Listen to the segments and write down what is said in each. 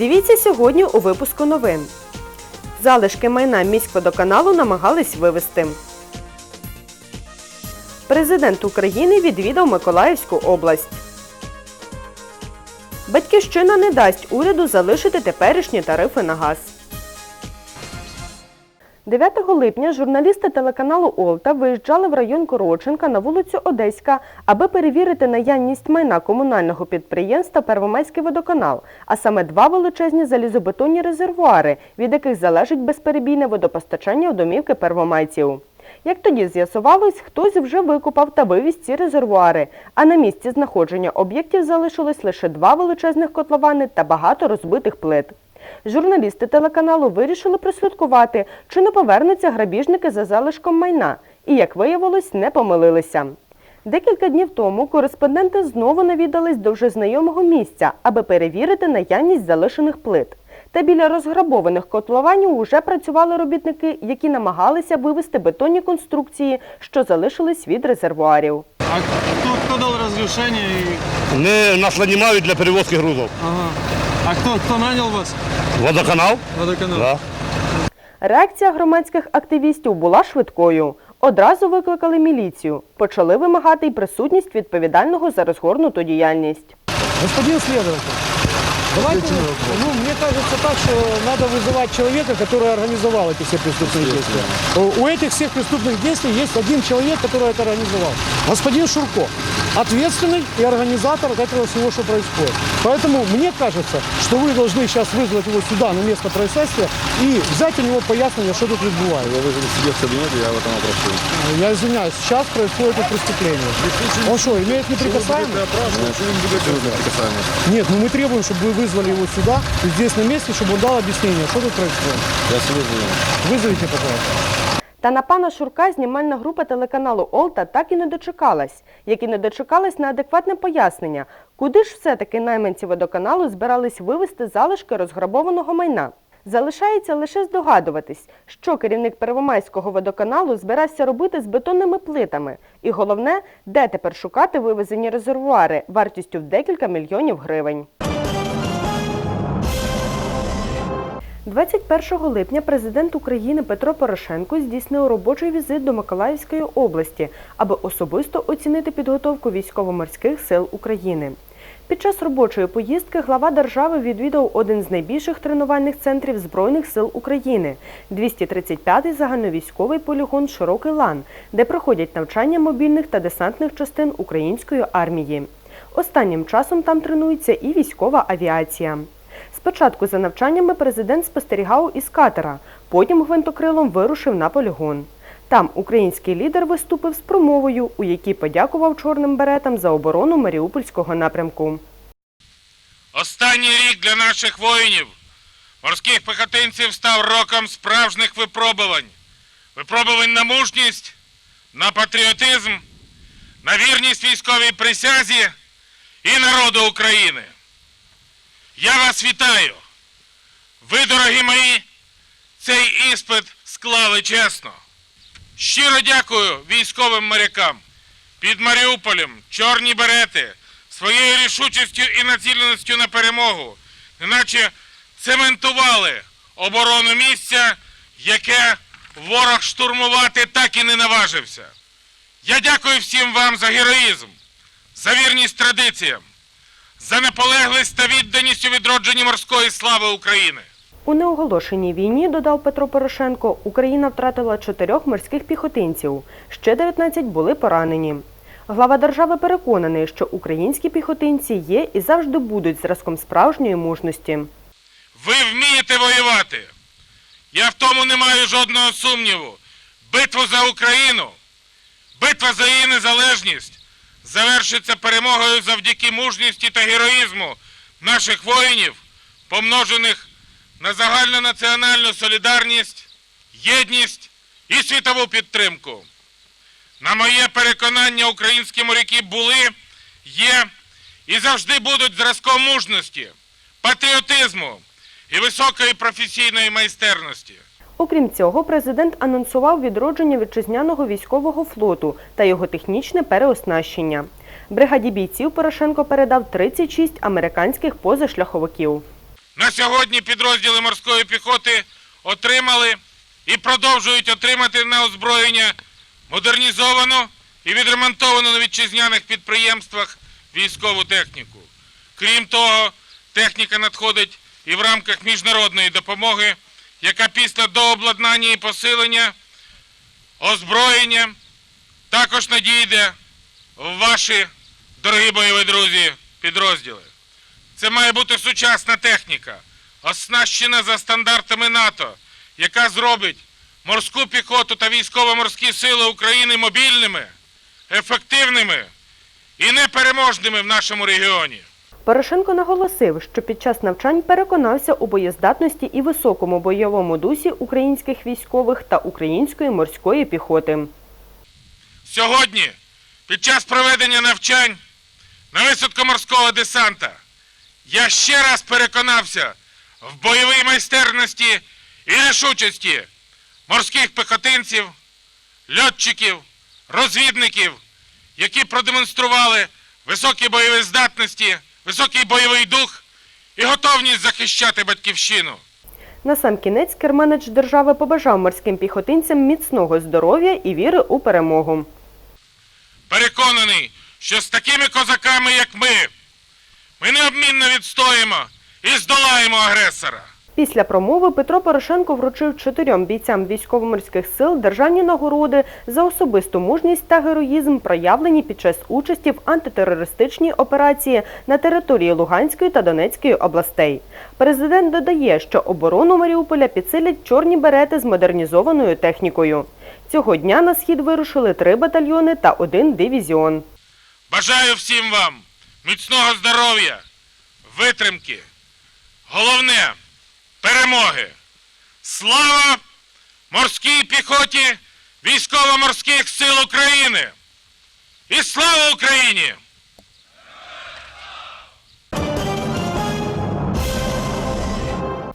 Дивіться сьогодні у випуску новин. Залишки майна міськводоканалу намагались вивезти. Президент України відвідав Миколаївську область. Батьківщина не дасть уряду залишити теперішні тарифи на газ. 9 липня журналісти телеканалу Олта виїжджали в район Короченка на вулицю Одеська, аби перевірити наявність майна комунального підприємства Первомайський водоканал, а саме два величезні залізобетонні резервуари, від яких залежить безперебійне водопостачання у домівки первомайців. Як тоді з'ясувалось, хтось вже викопав та вивіз ці резервуари, а на місці знаходження об'єктів залишилось лише два величезних котловани та багато розбитих плит. Журналісти телеканалу вирішили прослідкувати, чи не повернуться грабіжники за залишком майна, і, як виявилось, не помилилися. Декілька днів тому кореспонденти знову навідались до вже знайомого місця, аби перевірити наявність залишених плит. Та біля розграбованих котлованів уже працювали робітники, які намагалися вивести бетонні конструкції, що залишились від резервуарів. А кто, кто дал разрешение? И... Нас нанімають для перевозки грузов. Ага. А хто хто наняв вас? Водоканал? Водоканал. Да. Реакція громадських активістів була швидкою. Одразу викликали міліцію. Почали вимагати й присутність відповідального за розгорнуту діяльність. Господин слідувач, давайте, ну, мне кажется так, что надо вызывать человека, который организовал эти все преступные действия. У этих всех преступных действий есть один человек, который это организовал. Господин Шурко, ответственный и организатор этого всего, что происходит. Поэтому мне кажется, что вы должны сейчас вызвать его сюда, на место происшествия, и взять у него пояснение, что тут відбувається. Вы вызвали себе в кабинет, я в этом опрошу. Я извиняюсь, сейчас происходит это преступление. Он что, имеет неприкасаемость? Нет, ну мы требуем, чтобы вы вызвали его сюда, и здесь на месте, чтобы он дал объяснение, что тут происходит. Я с вызовом. Вызовите, пожалуйста. Та на пана Шурка знімальна група телеканалу Олта так і не дочекалась, як і не дочекалась на адекватне пояснення, куди ж все-таки найманці водоканалу збирались вивезти залишки розграбованого майна. Залишається лише здогадуватись, що керівник Первомайського водоканалу збирався робити з бетонними плитами. І головне, де тепер шукати вивезені резервуари вартістю в декілька мільйонів гривень. 21 липня президент України Петро Порошенко здійснив робочий візит до Миколаївської області, аби особисто оцінити підготовку військово-морських сил України. Під час робочої поїздки глава держави відвідав один з найбільших тренувальних центрів Збройних сил України – 235-й загальновійськовий полігон Широкий лан, де проходять навчання мобільних та десантних частин української армії. Останнім часом там тренується і військова авіація. Спочатку за навчаннями президент спостерігав із катера, потім гвинтокрилом вирушив на полігон. Там український лідер виступив з промовою, у якій подякував чорним беретам за оборону Маріупольського напрямку. Останній рік для наших воїнів, морських пехотинців, став роком справжніх випробувань. Випробувань на мужність, на патріотизм, на вірність військовій присязі і народу України. Я вас вітаю. Ви, дорогі мої, цей іспит склали чесно. Щиро дякую військовим морякам. Під Маріуполем чорні берети своєю рішучістю і націленістю на перемогу, неначе цементували оборону місця, яке ворог штурмувати так і не наважився. Я дякую всім вам за героїзм, за вірність традиціям, за наполеглість та відданість у відродженні морської слави України. У неоголошеній війні, додав Петро Порошенко, Україна втратила чотирьох морських піхотинців, ще 19 були поранені. Глава держави переконаний, що українські піхотинці є і завжди будуть зразком справжньої мужності. Ви вмієте воювати. Я в тому не маю жодного сумніву. Битву за Україну, битва за її незалежність завершиться перемогою завдяки мужності та героїзму наших воїнів, помножених на загальнонаціональну солідарність, єдність і світову підтримку. На моє переконання, українські моряки були, є і завжди будуть зразком мужності, патріотизму і високої професійної майстерності. Окрім цього, президент анонсував відродження вітчизняного військового флоту та його технічне переоснащення. Бригаді бійців Порошенко передав 36 американських позашляховиків. На сьогодні підрозділи морської піхоти отримали і продовжують отримати на озброєння модернізовану і відремонтовану на вітчизняних підприємствах військову техніку. Крім того, техніка надходить і в рамках міжнародної допомоги, яка після дообладнання і посилення озброєння також надійде в ваші, дорогі бойові друзі, підрозділи. Це має бути сучасна техніка, оснащена за стандартами НАТО, яка зробить морську піхоту та військово-морські сили України мобільними, ефективними і непереможними в нашому регіоні. Порошенко наголосив, що під час навчань переконався у боєздатності і високому бойовому дусі українських військових та української морської піхоти. Сьогодні, під час проведення навчань на висадку морського десанта, я ще раз переконався в бойовій майстерності і рішучості морських пехотинців, льотчиків, розвідників, які продемонстрували високі бойові здатності, високий бойовий дух і готовність захищати батьківщину. Насамкінець керманич держави побажав морським піхотинцям міцного здоров'я і віри у перемогу. Переконаний, що з такими козаками, як ми, ми необмінно відстоїмо і здолаємо агресора. Після промови Петро Порошенко вручив чотирьом бійцям військово-морських сил державні нагороди за особисту мужність та героїзм, проявлені під час участі в антитерористичній операції на території Луганської та Донецької областей. Президент додає, що оборону Маріуполя підсилять чорні берети з модернізованою технікою. Цього дня на схід вирушили три батальйони та один дивізіон. Бажаю всім вам міцного здоров'я, витримки. Головне перемоги. Слава морській піхоті військово-морських сил України! І слава Україні!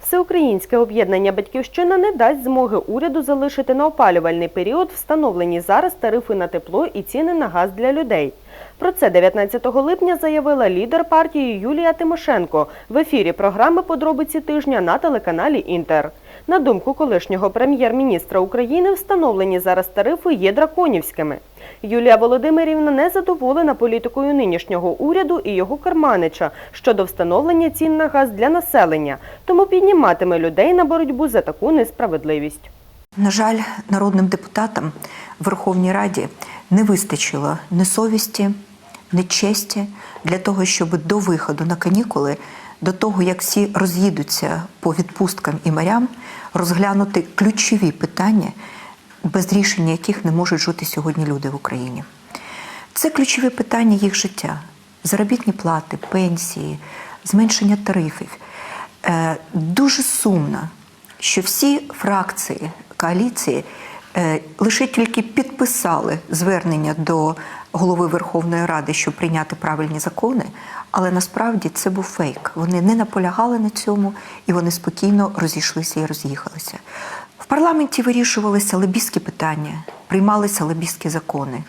Всеукраїнське об'єднання Батьківщина не дасть змоги уряду залишити на опалювальний період встановлені зараз тарифи на тепло і ціни на газ для людей. Про це 19 липня заявила лідер партії Юлія Тимошенко в ефірі програми Подробиці тижня на телеканалі Інтер. На думку колишнього прем'єр-міністра України, встановлені зараз тарифи є драконівськими. Юлія Володимирівна не задоволена політикою нинішнього уряду і його керманича щодо встановлення цін на газ для населення, тому підніматиме людей на боротьбу за таку несправедливість. На жаль, народним депутатам в Верховній Раді не вистачило ні совісті, ні честі для того, щоб до виходу на канікули, до того як всі роз'їдуться по відпусткам і морям, розглянути ключові питання, без рішення яких не можуть жити сьогодні люди в Україні. Це ключові питання їх життя: заробітні плати, пенсії, зменшення тарифів. Е, Дуже сумно, що всі фракції коаліції лише тільки підписали звернення до голови Верховної Ради, щоб прийняти правильні закони, але насправді це був фейк. Вони не наполягали на цьому і вони спокійно розійшлися і роз'їхалися. В парламенті вирішувалися лобістські питання, приймалися лобістські закони.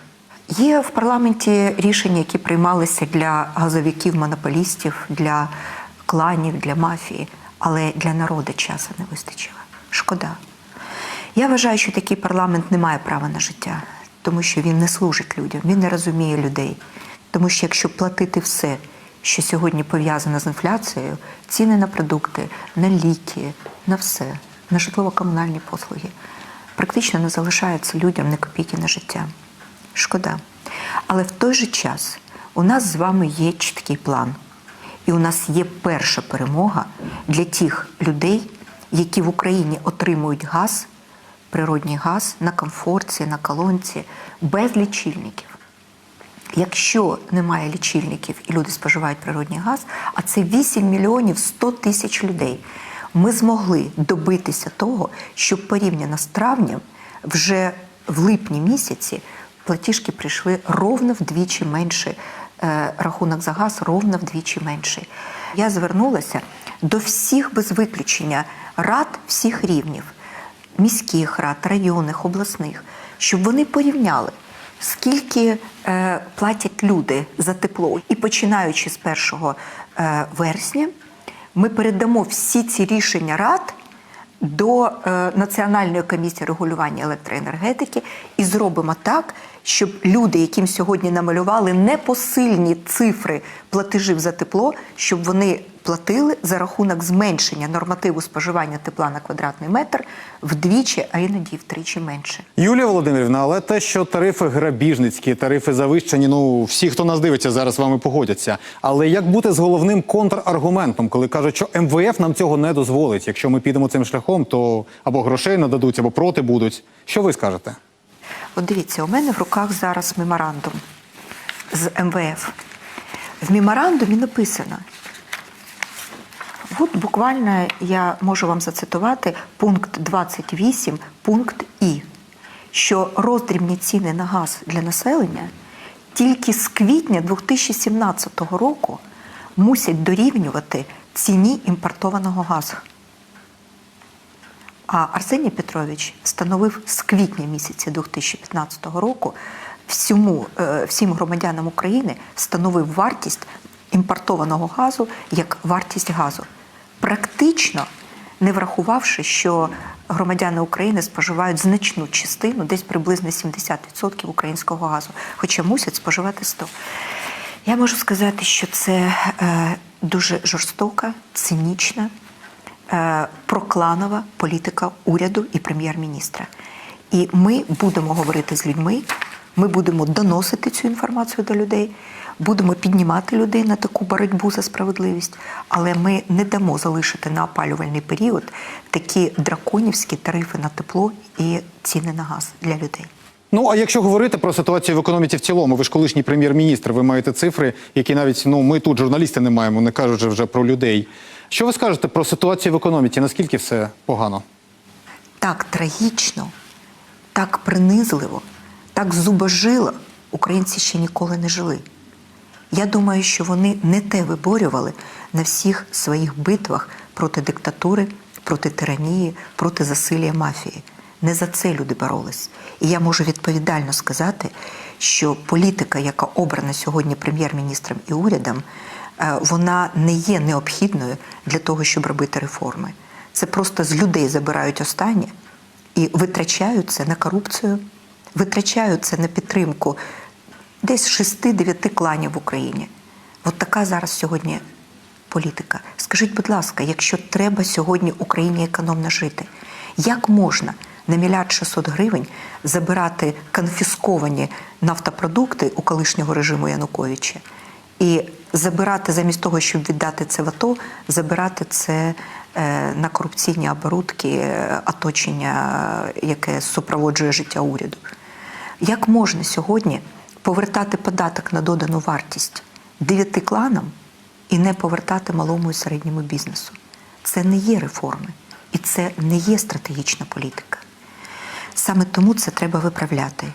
Є в парламенті рішення, які приймалися для газовиків-монополістів, для кланів, для мафії, але для народу часу не вистачило. Шкода. Я вважаю, що такий парламент не має права на життя, тому що він не служить людям, він не розуміє людей. Тому що якщо платити все, що сьогодні пов'язано з інфляцією, ціни на продукти, на ліки, на все, на житлово-комунальні послуги, практично не залишається людям ні копійки на життя. Шкода. Але в той же час у нас з вами є чіткий план. І у нас є перша перемога для тих людей, які в Україні отримують газ, природній газ на комфорті, на колонці, без лічильників. Якщо немає лічильників і люди споживають природний газ, а це 8 мільйонів 100 тисяч людей, ми змогли добитися того, щоб порівняно з травнем вже в липні місяці платіжки прийшли ровно вдвічі менше. е, Рахунок за газ ровно вдвічі менший. Я звернулася до всіх без виключення рад всіх рівнів, міських рад, районних, обласних, щоб вони порівняли, скільки е, платять люди за тепло. І починаючи з 1 е, вересня, Ми передамо всі ці рішення рад до е, Національної комісії регулювання електроенергетики і зробимо так, щоб люди, яким сьогодні намалювали непосильні цифри платежів за тепло, щоб вони платили за рахунок зменшення нормативу споживання тепла на квадратний метр вдвічі, а іноді втричі менше. Юлія Володимирівна, але те, що тарифи грабіжницькі, тарифи завищені, ну всі, хто нас дивиться, зараз з вами погодяться. Але як бути з головним контраргументом, коли кажуть, що МВФ нам цього не дозволить? Якщо ми підемо цим шляхом, то або грошей нададуть, або проти будуть. Що ви скажете? От дивіться, у мене в руках зараз меморандум з МВФ. В меморандумі написано. От буквально я можу вам зацитувати пункт 28, пункт І, що роздрібні ціни на газ для населення тільки з квітня 2017 року мусять дорівнювати ціні імпортованого газу. А Арсеній Петрович встановив з квітня місяця 2015 року всьому, е, всім громадянам України встановив вартість імпортованого газу як вартість газу, практично не врахувавши, що громадяни України споживають значну частину, десь приблизно 70% українського газу, хоча мусять споживати 100%. Я можу сказати, що це е, дуже жорстока, цинічна, е, прокланова політика уряду і прем'єр-міністра. І ми будемо говорити з людьми, ми будемо доносити цю інформацію до людей, будемо піднімати людей на таку боротьбу за справедливість, але ми не дамо залишити на опалювальний період такі драконівські тарифи на тепло і ціни на газ для людей. Ну а якщо говорити про ситуацію в економіці в цілому, ви ж колишній прем'єр-міністр, ви маєте цифри, які навіть ну ми тут журналісти не маємо, не кажучи вже про людей. Що ви скажете про ситуацію в економіці? Наскільки все погано? так трагічно, так принизливо, так зубожило українці ще ніколи не жили. Я думаю, що вони не те виборювали на всіх своїх битвах проти диктатури, проти тиранії, проти засилля мафії. Не за це люди боролись. І я можу відповідально сказати, що політика, яка обрана сьогодні прем'єр-міністром і урядом, е, вона не є необхідною для того, щоб робити реформи. Це просто з людей забирають останнє і витрачають це на корупцію, витрачають це на підтримку десь 6-9 кланів в Україні. От така зараз сьогодні політика. Скажіть, будь ласка, якщо треба сьогодні Україні економно жити, як можна на мільярд 600 гривень забирати конфісковані нафтопродукти у колишнього режиму Януковича і забирати замість того, щоб віддати це в АТО, забирати це е, на корупційні оборудки, е, оточення, яке супроводжує життя уряду? Як можна сьогодні повертати податок на додану вартість дев'яти кланам і не повертати малому і середньому бізнесу? Це не є реформи і це не є стратегічна політика. Саме тому це треба виправляти.